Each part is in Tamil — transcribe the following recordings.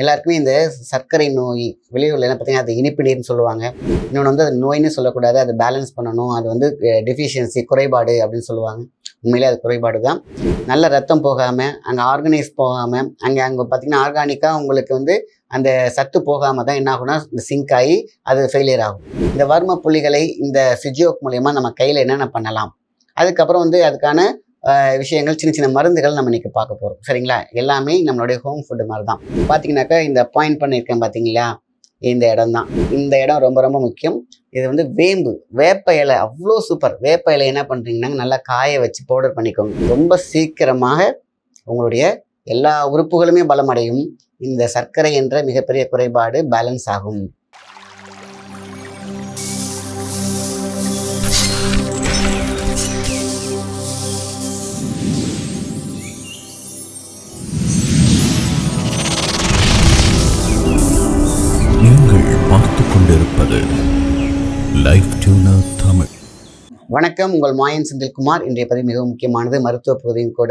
எல்லாருக்குமே இந்த சர்க்கரை நோய் வெளியூரில் என்ன பார்த்தீங்கன்னா அது இனிப்பு நீர்னு சொல்லுவாங்க. இன்னொன்று வந்து அது நோயின்னு சொல்லக்கூடாது அது பேலன்ஸ் பண்ணணும் அது வந்து டெஃபிஷியன்சி குறைபாடு அப்படின்னு சொல்லுவாங்க. உண்மையிலே அது குறைபாடு தான் நல்ல ரத்தம் போகாமல் அங்கே ஆர்கனைஸ் போகாமல் அங்கே அங்கே பார்த்தீங்கன்னா ஆர்கானிக்காக உங்களுக்கு வந்து அந்த சத்து போகாமல் தான் என்ன ஆகும்னா இந்த சிங்க் ஆகி அது ஃபெயிலியர் ஆகும். இந்த வர்ம புள்ளிகளை இந்த சிஜியோக் மூலயமா நம்ம கையில் என்னென்ன பண்ணலாம்? அதுக்கப்புறம் வந்து அதுக்கான விஷயங்கள் சின்ன சின்ன மருந்துகள் நம்ம இன்றைக்கி பார்க்க போகிறோம் சரிங்களா? எல்லாமே நம்மளுடைய ஹோம் ஃபுட்டு மாதிரி தான் பார்த்தீங்கன்னாக்கா இந்த பாயிண்ட் பண்ணியிருக்கேன் பார்த்தீங்களா இந்த இடம் தான் இந்த இடம் ரொம்ப ரொம்ப முக்கியம். இது வந்து வேம்பு. வேப்ப இலை அவ்வளோ சூப்பர் வேப்ப இலை என்ன பண்ணுறீங்கன்னா நல்லா காய வச்சு பவுடர் பண்ணிக்கோங்க. ரொம்ப சீக்கிரமாக உங்களுடைய எல்லா உறுப்புகளுமே பலமடையும். இந்த சர்க்கரை என்ற மிகப்பெரிய குறைபாடு பேலன்ஸ் ஆகும். கொண்டிருப்பது லைஃப் டியூனர் தமிழ். வணக்கம் உங்கள் மாயன் செந்தில்குமார். இன்றைய பதிவு மிகவும் முக்கியமானது. மருத்துவ பகுதியும் கூட.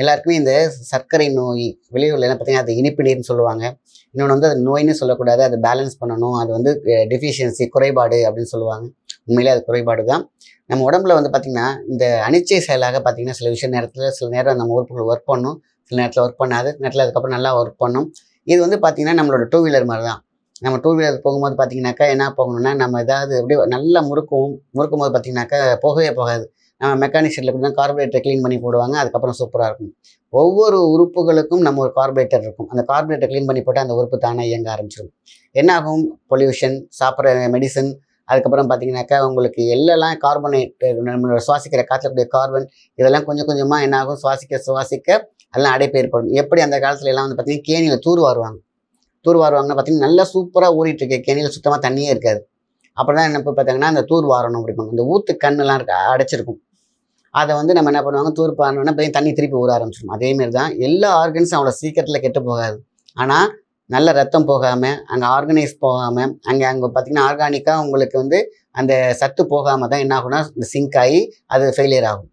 எல்லாருக்குமே இந்த சர்க்கரை நோய் வெளியூரில் என்ன பார்த்தீங்கன்னா அது இனிப்பு நீர்னு சொல்லுவாங்க. இன்னொன்று வந்து அது நோய்னு சொல்லக்கூடாது. அது பேலன்ஸ் பண்ணணும். அது வந்து டெஃபிஷியன்சி குறைபாடு அப்படின்னு சொல்லுவாங்க. உண்மையிலே அது குறைபாடு தான். நம்ம உடம்புல வந்து பார்த்திங்கன்னா இந்த அனிச்சை செயலாக பார்த்திங்கன்னா சில விஷய நேரத்தில் சில நேரம் நம்ம உறுப்புகள் ஒர்க் பண்ணும். சில நேரத்தில் ஒர்க் பண்ணாது. நேரத்தில் அதுக்கப்புறம் நல்லா ஒர்க் பண்ணும். இது வந்து பார்த்திங்கன்னா நம்மளோட டூ வீலர் மாதிரி தான் நம்ம டூ வீலர் போகும்போது பார்த்தீங்கன்னாக்கா என்ன போகணும்னா நம்ம ஏதாவது அப்படியே நல்லா முறுக்கும் முறுக்கும் போது பார்த்தீங்கன்னாக்கா போகவே போகாது. நம்ம மெக்கானிக் ஷெட்டில் கூட கார்பரேட்டரை க்ளீன் பண்ணி போடுவாங்க அதுக்கப்புறம் சூப்பராக இருக்கும். ஒவ்வொரு உறுப்புகளுக்கும் நம்ம ஒரு கார்பரேட்டர் இருக்கும். அந்த கார்பரேட்டர் க்ளீன் பண்ணி போட்டால் அந்த உறுப்பு தானே இயங்க ஆரம்பிச்சிடும் என்ன ஆகும் பொல்யூஷன் சாப்பிட்ற மெடிசன் அதுக்கப்புறம் பார்த்தீங்கன்னாக்கா உங்களுக்கு எல்லாம் கார்பனேட் நம்மளோட சுவாசிக்கிற காற்றக்கூடிய கார்பன் இதெல்லாம் கொஞ்சம் கொஞ்சமாக என்னாகும்? சுவாசிக்க சுவாசிக்க எல்லாம் அடைப்பு ஏற்படும். எப்படி அந்த காலத்துல எல்லாம் வந்து பார்த்தீங்கன்னா கேணியில் தூர் வருவாங்க. தூர் வாருவாங்கன்னா பார்த்தீங்கன்னா நல்லா சூப்பராக ஊறிட்டு இருக்கு கேணியில் சுத்தமாக தண்ணியே இருக்காது. அப்புறம் தான் என்ன பார்த்தாங்கன்னா அந்த தூர் வாரணும் அந்த இந்த ஊத்து கண்ணெல்லாம் இருக்க அடைச்சிருக்கும். அதை வந்து நம்ம என்ன பண்ணுவாங்க தூர் பாருன்னா போய் தண்ணி திருப்பி ஊற ஆரம்பிச்சிடும் அதேமாரி தான் எல்லா ஆர்கன்ஸும் அவ்வளோ சீக்கிரத்தில் கெட்டு போகாது. ஆனால் நல்ல ரத்தம் போகாமல் அங்கே ஆர்கனைஸ் போகாமல் அங்கே அங்கே பார்த்தீங்கன்னா ஆர்கானிக்காக உங்களுக்கு வந்து அந்த சத்து போகாமல் தான் என்ன ஆகும்னா இந்த சிங்க் ஆகி அது ஃபெயிலியர் ஆகும்.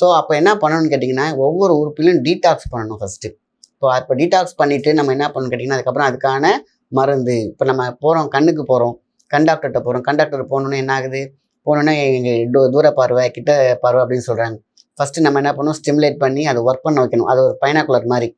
ஸோ அப்போ என்ன பண்ணணும்னு கேட்டிங்கன்னா ஒவ்வொரு உறுப்பிலும் டீடாக்ஸ் பண்ணணும் ஃபஸ்ட்டு இப்போ இப்போ டீடாக்ஸ் பண்ணிவிட்டு நம்ம என்ன பண்ணணும்னு கேட்டிங்கன்னா அதுக்கப்புறம் அதுக்கான மருந்து. இப்போ நம்ம போகிறோம் கண்ணுக்கு போகிறோம் கண் டாக்டர்கிட்ட போகிறோம் கண் டாக்டர் என்ன ஆகுது? போனோன்னே எங்கள் டூ தூர பார்வை கிட்ட பார்வை அப்படின்னு சொல்கிறாங்க ஃபஸ்ட்டு நம்ம என்ன பண்ணணும்? ஸ்டிமுலேட் பண்ணி அதை ஒர்க் பண்ண வைக்கணும். அது ஒரு பைனாக்குலர் மாதிரி.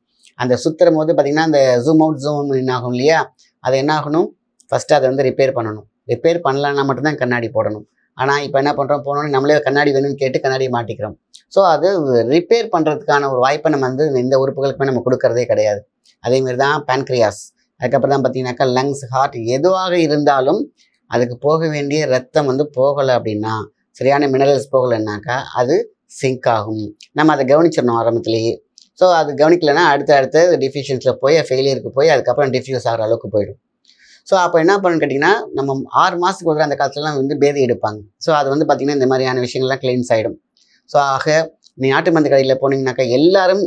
அந்த சுற்றுற போது பார்த்திங்கன்னா அந்த ஜூம் அவுட் ஜூம் என்ன ஆகும் இல்லையா? அது என்ன ஆகணும்? ஃபஸ்ட்டு அதை வந்து ரிப்பேர் பண்ணணும். ரிப்பேர் பண்ணலன்னா மட்டும்தான் கண்ணாடி போடணும். ஆனால் இப்போ என்ன பண்ணுறோம் போனோன்னே நம்மளே கண்ணாடி வேணும்னு கேட்டு கண்ணாடியை மாட்டிக்கிறோம். ஸோ அது ரிப்பேர் பண்ணுறதுக்கான ஒரு வாய்ப்பை நம்ம வந்து இந்த உறுப்புகளுக்குமே நம்ம கொடுக்கறதே கிடையாது. அதேமாரி தான் பேன்க்ரியாஸ் அதுக்கப்புறம் தான் பார்த்தீங்கன்னாக்கா லங்ஸ் ஹார்ட் எதுவாக இருந்தாலும் அதுக்கு போக வேண்டிய ரத்தம் வந்து போகலை அப்படின்னா சரியான மினரல்ஸ் போகலைன்னாக்கா அது சிங்க் ஆகும். நம்ம அதை கவனிச்சிடணும் ஆரம்பத்திலேயே. ஸோ அது கவனிக்கலைன்னா அடுத்த அடுத்த டிஃபிஷியன்ஸில் போய் ஃபெயிலியருக்கு போய் அதுக்கப்புறம் டிஃப்யூஸ் ஆகிற அளவுக்கு போயிடும். ஸோ அப்போ என்ன பண்ணணும்னு கேட்டிங்கன்னா நம்ம ஆறு மாதத்துக்கு ஒரு அந்த காலத்துலலாம் வந்து பேதி எடுப்பாங்க. ஸோ அது வந்து பார்த்திங்கன்னா இந்த மாதிரியான விஷயங்கள்லாம் கிளீன்ஸ் ஆகிடும் ஸோ ஆக நீ நாட்டு மருந்து கடையில் போனீங்கனாக்கா எல்லாரும்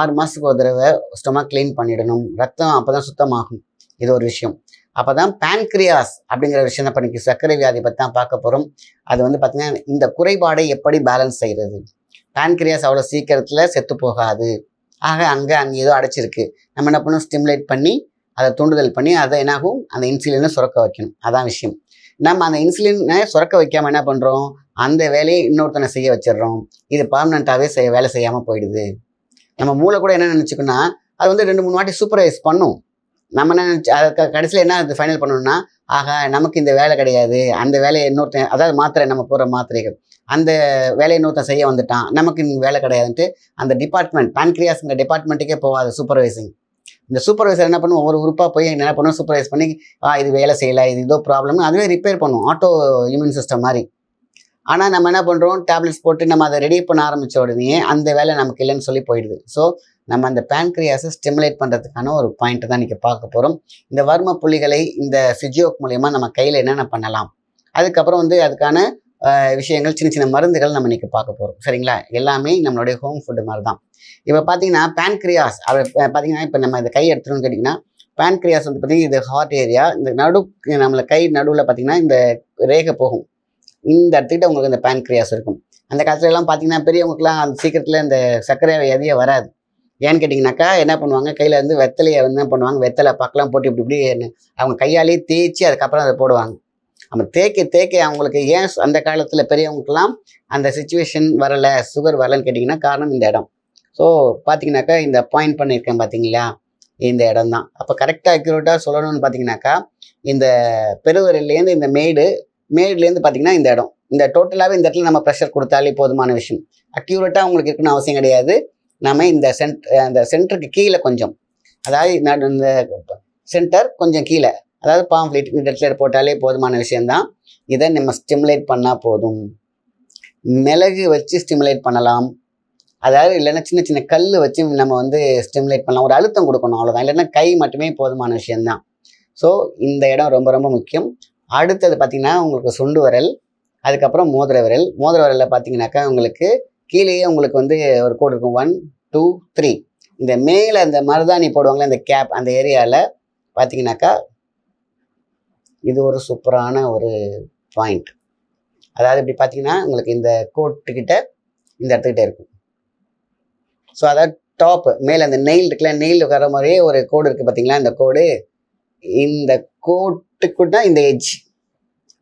ஆறு மாதத்துக்கு ஒரு தடவை ஸ்டொமக் க்ளீன் பண்ணிடணும். ரத்தம் அப்போ தான் சுத்தமாகும். இது ஒரு விஷயம். அப்போ தான் பேன்க்ரியாஸ் அப்படிங்கிற விஷயம் தான் பண்ணிக்கு. சர்க்கரை வியாதி பற்றி தான் பார்க்க போகிறோம் அது வந்து பார்த்திங்கன்னா இந்த குறைபாடை எப்படி பேலன்ஸ் செய்கிறது பேன்க்ரியாஸ் அவ்வளோ சீக்கிரத்தில் செத்து போகாது. ஆக அங்கே அங்கே ஏதோ அடைச்சிருக்கு. நம்ம என்ன பண்ணணும்? ஸ்டிமுலேட் பண்ணி அதை தூண்டுதல் பண்ணி அதை என்னாகும்? அந்த இன்சுலினை சுரக்க வைக்கணும். அதான் விஷயம். நம்ம அந்த இன்சுலினை சுரக்க வைக்காமல் என்ன பண்ணுறோம் அந்த வேலையை இன்னொருத்தனை செய்ய வச்சிடுறோம். இது பர்மனண்ட்டாகவே செய்ய வேலை செய்யாமல் போயிடுது. நம்ம மூளை கூட என்ன நினச்சிக்கோன்னா அது வந்து ரெண்டு மூணு வாட்டி சூப்பர்வைஸ் பண்ணும். நம்ம என்ன நினச்சி அதுக்கு கடைசியில் என்ன அது ஃபைனல் பண்ணணும்னா ஆகா நமக்கு இந்த வேலை கிடையாது. அந்த வேலையை இன்னொருத்தன் அதாவது மாத்திரை நம்ம போகிற மாத்திரைகள். அந்த வேலையை இன்னொருத்தன் செய்ய வந்துட்டான். நமக்கு இந்த வேலை கிடையாதுன்ட்டு அந்த டிபார்ட்மெண்ட் பேன்க்ரியாஸ்ங்கிற டிபார்ட்மெண்ட்டுக்கே போகாது சூப்பர்வைசிங் இந்த சூப்பர்வைசர் என்ன பண்ணும்? ஒவ்வொரு உறுப்பாக போய் என்ன பண்ணும்? சூப்பர்வைஸ் பண்ணி ஆ இது வேலை செய்யலை இது இதோ ப்ராப்ளம்னு அதுவே ரிப்பேர் பண்ணும். ஆட்டோ இம்யூன் சிஸ்டம் மாதிரி. ஆனால் நம்ம என்ன பண்ணுறோம் டேப்லெட்ஸ் போட்டு நம்ம அதை ரெடி பண்ண ஆரம்பித்த உடனே அந்த வேலை நமக்கு இல்லைன்னு சொல்லி போயிடுது. ஸோ நம்ம அந்த பேன்க்ரியாஸை ஸ்டிமுலேட் பண்ணுறதுக்கான ஒரு பாயிண்ட் தான் இன்றைக்கி பார்க்க போகிறோம் இந்த வர்ம புள்ளிகளை இந்த ஃபிஜியோக் மூலயமா நம்ம கையில் என்னென்ன பண்ணலாம்? அதுக்கப்புறம் வந்து அதுக்கான விஷயங்கள் சின்ன சின்ன மருந்துகள் நம்ம இன்றைக்கி பார்க்க போகிறோம் சரிங்களா? எல்லாமே நம்மளுடைய ஹோம் ஃபுட்டு மாதிரி தான் இப்போ பார்த்தீங்கன்னா பேன்க்ரியாஸ் அவர் பார்த்தீங்கன்னா இப்போ நம்ம இந்த கை எடுத்துட்டோம்னு கேட்டிங்கன்னா பேன்க்ரியாஸ் வந்து பார்த்தீங்கன்னா இது ஹார்ட் ஏரியா இந்த நடு நம்மள கை நடுவில் பார்த்தீங்கன்னா இந்த ரேகை போகும். இந்த இடத்துக்கிட்ட உங்களுக்கு இந்த பேன்க்ரியாஸ் இருக்கும். அந்த காலத்துலலாம் பார்த்தீங்கன்னா பெரியவங்களுக்குலாம் அந்த சீக்கிரத்தில் இந்த சர்க்கரை வியாதியே வராது. ஏன்னு கேட்டிங்கனாக்கா என்ன பண்ணுவாங்க? கையில் வந்து வெத்தலையை வந்து என்ன பண்ணுவாங்க? வெத்தலை பக்கலாம் போட்டு இப்படி இப்படி அவங்க கையாலேயே தேய்ச்சி அதுக்கப்புறம் அதை போடுவாங்க. நம்ம தேய்க்க தேக்க அவங்களுக்கு ஏன் அந்த காலத்தில் பெரியவங்களுக்கெல்லாம் அந்த சுச்சுவேஷன் வரலை சுகர் வரலன்னு கேட்டிங்கன்னா காரணம் இந்த இடம். ஸோ பார்த்தீங்கன்னாக்கா இந்த பாயிண்ட் பண்ணியிருக்கேன் பார்த்தீங்களா இந்த இடம் தான் அப்போ கரெக்டாக அக்யூரேட்டாக சொல்லணும்னு பார்த்தீங்கன்னாக்கா இந்த பெருவரிலேருந்து இந்த மேடு மேடுலேருந்து பார்த்தீங்கன்னா இந்த இடம். இந்த டோட்டலாகவே இந்த இடத்துல நம்ம ப்ரெஷர் கொடுத்தாலே போதுமான விஷயம். அக்யூரேட்டாக உங்களுக்கு இருக்குன்னு அவசியம் கிடையாது. நம்ம இந்த சென்ட் அந்த சென்டருக்கு கீழே கொஞ்சம். அதாவது இந்த சென்டர் கொஞ்சம் கீழே. அதாவது பாம்ப்ளேட் இந்த இடத்துல போட்டாலே போதுமான விஷயம்தான். இதை நம்ம ஸ்டிமுலேட் பண்ணால் போதும். மிளகு வச்சு ஸ்டிமுலேட் பண்ணலாம். அதாவது இல்லைன்னா சின்ன சின்ன கல் வச்சு நம்ம வந்து ஸ்டிமுலேட் பண்ணலாம். ஒரு அழுத்தம் கொடுக்கணும் அவ்வளோதான் இல்லைன்னா கை மட்டுமே போதுமான விஷயந்தான் ஸோ இந்த இடம் ரொம்ப ரொம்ப முக்கியம். அடுத்தது பார்த்திங்கன்னா உங்களுக்கு சுண்டு விரல் அதுக்கப்புறம் மோதிர விரல். மோதிர விரலில் பார்த்தீங்கன்னாக்கா உங்களுக்கு கீழேயே உங்களுக்கு வந்து ஒரு கோடு இருக்கும். ஒன் டூ த்ரீ இந்த மேலே அந்த மருதாணி போடுவாங்களே அந்த கேப் அந்த ஏரியாவில் பார்த்தீங்கன்னாக்கா இது ஒரு சூப்பரான ஒரு பாயிண்ட் அதாவது இப்படி பார்த்தீங்கன்னா உங்களுக்கு இந்த கோட்டுக்கிட்ட இந்த இடத்துக்கிட்ட இருக்கும். ஸோ அதாவது டாப் மேலே அந்த நெயில் இருக்குல்ல நெயில் வர மாதிரியே ஒரு கோடு இருக்குது பார்த்தீங்களா இந்த கோடு இந்த கோட்டுக்குட்டா இந்த எட்ஜ்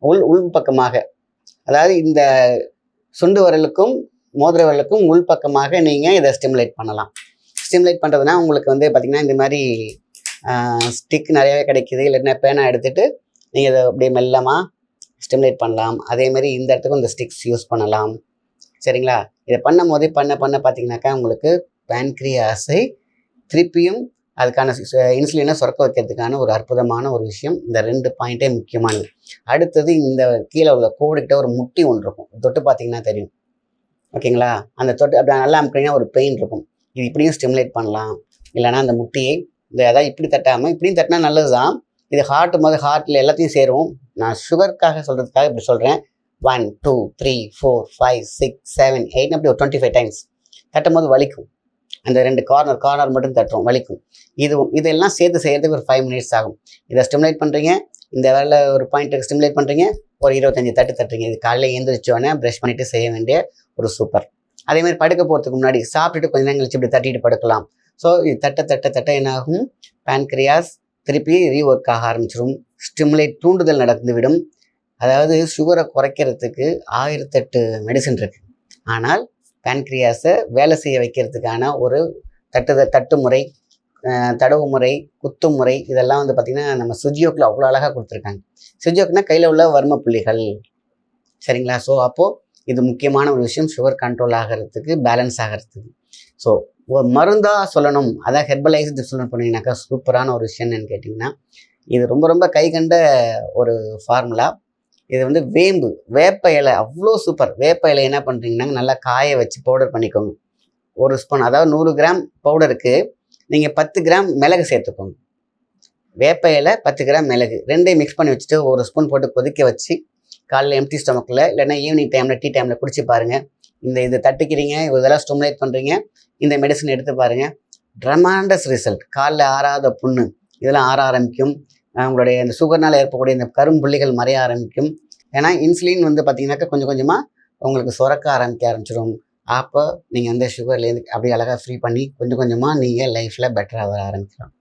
உள் உள் பக்கமாக. அதாவது இந்த சுண்டு வரலுக்கும் மோதிர வரலுக்கும் உள் பக்கமாக நீங்கள் இதை ஸ்டிமுலேட் பண்ணலாம். ஸ்டிமுலேட் பண்ணுறதுனா உங்களுக்கு வந்து பார்த்திங்கன்னா இந்த மாதிரி ஸ்டிக் நிறையவே கிடைக்குது. இல்லைன்னா பேனா எடுத்துகிட்டு நீங்கள் இதை அப்படியே மெல்லமாக ஸ்டிமுலேட் பண்ணலாம். அதே மாதிரி இந்த இடத்துக்கும் இந்த ஸ்டிக்ஸ் யூஸ் பண்ணலாம். சரிங்களா? இதை பண்ணும் போதே பண்ண பண்ண பார்த்தீங்கன்னாக்கா உங்களுக்கு பேன்க்ரியாஸை திருப்பியும் அதுக்கான இன்சுலினை சுரக்க வைக்கிறதுக்கான ஒரு அற்புதமான ஒரு விஷயம். இந்த ரெண்டு பாயிண்ட்டே முக்கியமானது. அடுத்தது இந்த கீழே உள்ள கோடுக்கிட்ட ஒரு முட்டி ஒன்று இருக்கும். தொட்டு பார்த்தீங்கன்னா தெரியும். ஓகேங்களா? அந்த தொட்டு அப்படி நல்லா அமுக்கினீங்கன்னா ஒரு பெயின் இருக்கும். இது இப்படியும் ஸ்டிமுலேட் பண்ணலாம். இல்லைன்னா அந்த முட்டியை இந்த அதாவது இப்படி தட்டாமல் இப்படியும் தட்டினா நல்லது தான் இது ஹார்ட் முதல் ஹார்ட்டில் எல்லாத்தையும் சேரும். நான் சுகருக்காக சொல்கிறதுக்காக இப்படி சொல்கிறேன் one two three four five six seven eight அப்படி ஒரு டுவெண்ட்டி ஃபைவ் டைம்ஸ் தட்டும் போது வலிக்கும். அந்த ரெண்டு கார்னர் கார்னர் மட்டும் தட்டுறோம் வலிக்கும். இதுவும் இதெல்லாம் சேர்த்து செய்கிறதுக்கு ஒரு ஃபைவ் மினிட்ஸ் ஆகும். இதை ஸ்டிமுலேட் பண்ணுறீங்க இந்த வேலை ஒரு பாயிண்ட்டுக்கு ஸ்டிமுலேட் பண்ணுறீங்க ஒரு இருபத்தஞ்சி தட்டு தட்டுறீங்க. இது காலையில் எழுந்திரிச்சோடனே ப்ரஷ் பண்ணிட்டு செய்ய வேண்டிய ஒரு சூப்பர் அதேமாதிரி படுக்க போகிறதுக்கு முன்னாடி சாப்பிட்டுட்டு கொஞ்ச நேரம் கழிச்சு இப்படி தட்டிட்டு படுக்கலாம். ஸோ இது தட்ட தட்ட தட்ட என்னாகும்? பேன்க்ரியாஸ் திருப்பி ரீஒர்க் ஆக ஆரம்பிச்சிடும் ஸ்டிமுலேட் தூண்டுதல் நடந்துவிடும். அதாவது சுகரை குறைக்கிறதுக்கு ஆயிரத்தெட்டு மெடிசன் இருக்குது ஆனால் பேன்க்ரியாஸை வேலை செய்ய வைக்கிறதுக்கான ஒரு தட்டு தட்டு முறை தடவு முறை குத்து முறை இதெல்லாம் வந்து பார்த்திங்கன்னா நம்ம சுஜியோக்கில் அவ்வளோ அழகாக கொடுத்துருக்காங்க. சுஜியோக்குனா கையில் உள்ள வர்ம புள்ளிகள். சரிங்களா? ஸோ அப்போது இது முக்கியமான ஒரு விஷயம். சுகர் கண்ட்ரோல் ஆகிறதுக்கு பேலன்ஸ் ஆகிறதுக்கு. ஸோ ஒரு மருந்தாக சொல்லணும் அதான் ஹெர்பலைஸ்டு சொல்லணும் பண்ணிங்கனாக்கா சூப்பரான ஒரு விஷயம் என்னன்னு கேட்டிங்கன்னா இது ரொம்ப ரொம்ப கை கண்ட ஒரு ஃபார்முலா இது வந்து வேம்பு வேப்ப இலை அவ்வளோ சூப்பர் வேப்ப இலை என்ன பண்ணுறீங்கன்னா நல்லா காய வச்சு பவுடர் பண்ணிக்கோங்க. ஒரு ஸ்பூன் அதாவது நூறு கிராம் பவுடருக்கு நீங்கள் பத்து கிராம் மிளகு சேர்த்துக்கோங்க. வேப்ப இலை பத்து கிராம் மிளகு ரெண்டையும் மிக்ஸ் பண்ணி வச்சுட்டு ஒரு ஸ்பூன் போட்டு கொதிக்க வச்சு காலையில் எம்டி ஸ்டொமக்கில் இல்லைன்னா ஈவினிங் டைமில் டீ டைமில் குடிச்சு பாருங்கள் இந்த இது தட்டிக்கிறீங்க இதெல்லாம் ஸ்டிமுலேட் பண்ணுறீங்க இந்த மெடிசன் எடுத்து பாருங்கள் ட்ரமாண்டஸ் ரிசல்ட் காலில் ஆறாத புண்ணு. இதெல்லாம் ஆற ஆரம்பிக்கும். உங்களுடைய இந்த சுகர்னால் ஏற்படக்கூடிய இந்த கரும்புள்ளிகள் மறைய ஆரம்பிக்கும். ஏன்னா இன்சுலின் வந்து பார்த்தீங்கன்னாக்கா கொஞ்சம் கொஞ்சமாக உங்களுக்கு சுரக்க ஆரம்பிக்க ஆரம்பிச்சிடும். அப்போ நீங்கள் அந்த சுகர்லேருந்து அப்படியே அழகாக ஃப்ரீ பண்ணி கொஞ்சம் கொஞ்சமாக நீங்கள் லைஃப்பில் பெட்டராக வர ஆரம்பிக்கலாம்.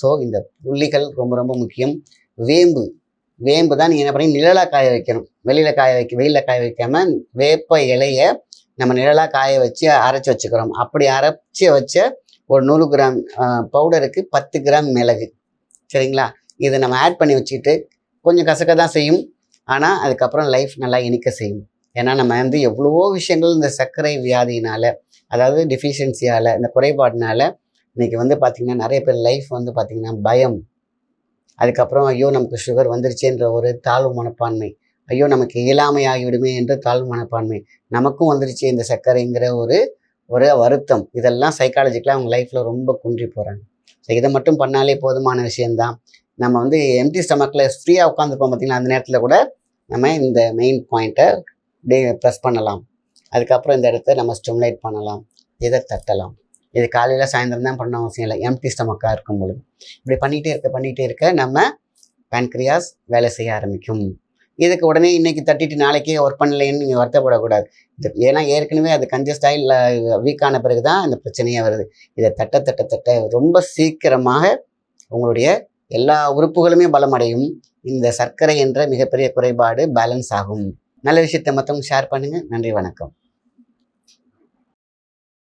ஸோ இந்த புள்ளிகள் ரொம்ப ரொம்ப முக்கியம். வேம்பு. வேம்பு தான் நீங்கள் என்ன பண்ணி நிழலாக காய வைக்கணும். வெளியில் காய வைக்க வெயிலில் காய வைக்காமல் வேப்ப இலையை நம்ம நிழலாக காய வச்சு அரைச்சி வச்சுக்கிறோம். அப்படி அரைச்சி வச்ச ஒரு நூறு கிராம் பவுடருக்கு பத்து கிராம் மிளகு. சரிங்களா? இதை நம்ம ஆட் பண்ணி வச்சுக்கிட்டு கொஞ்சம் கசக்க தான் செய்யும். ஆனால் அதுக்கப்புறம் லைஃப் நல்லா இனிக்க செய்யும். ஏன்னா நம்ம வந்து எவ்வளவோ விஷயங்கள் இந்த சர்க்கரை வியாதியினால் அதாவது டெஃபிஷியன்சியால் இந்த குறைபாடினால இன்றைக்கி வந்து பார்த்திங்கன்னா நிறைய பேர் லைஃப் வந்து பார்த்திங்கன்னா பயம். அதுக்கப்புறம் ஐயோ நமக்கு சுகர் வந்துருச்சுன்ற ஒரு தாழ்வு மனப்பான்மை. ஐயோ நமக்கு இயலாமை ஆகிவிடுமே என்று தாழ்வு மனப்பான்மை. நமக்கும் வந்துருச்சு இந்த சர்க்கரைங்கிற ஒரு ஒரு வருத்தம். இதெல்லாம் சைக்காலஜிக்கலாக அவங்க லைஃப்பில் ரொம்ப குன்றி போகிறாங்க ஸோ இதை மட்டும் பண்ணாலே போதுமான விஷயந்தான் நம்ம வந்து எம்டி ஸ்டமக்கில் ஃப்ரீயாக உட்காந்துருப்போம் பார்த்தீங்கன்னா அந்த நேரத்தில் கூட நம்ம இந்த மெயின் பாயிண்ட்டை டே ப்ரெஸ் பண்ணலாம். அதுக்கப்புறம் இந்த இடத்த நம்ம ஸ்டிமுலேட் பண்ணலாம். இதை தட்டலாம். இது காலையில் சாயந்தரம் தான் பண்ண அவசியம் இல்லை. எம்டி ஸ்டமக்காக இருக்கும் பொழுது. இப்படி பண்ணிகிட்டே இருக்க பண்ணிகிட்டே இருக்க நம்ம பேன்க்ரியாஸ் வேலை செய்ய ஆரம்பிக்கும். இதுக்கு உடனே இன்றைக்கி தட்டிட்டு நாளைக்கே ஒர்க் பண்ணலைன்னு நீங்கள் வருத்தப்படக்கூடாது. ஏன்னா ஏற்கனவே அது கன்ஜஸ்ட் இல்லை வீக்கான பிறகு தான் இந்த பிரச்சனையே வருது. இதை தட்ட தட்ட தட்ட ரொம்ப சீக்கிரமாக உங்களுடைய எல்லா உறுப்புகளுமே பலமடையும். இந்த சர்க்கரை என்ற மிகப்பெரிய குறைபாடு பேலன்ஸ் ஆகும். நல்ல விஷயத்தை மற்றவங்க ஷேர் பண்ணுங்கள் நன்றி வணக்கம்.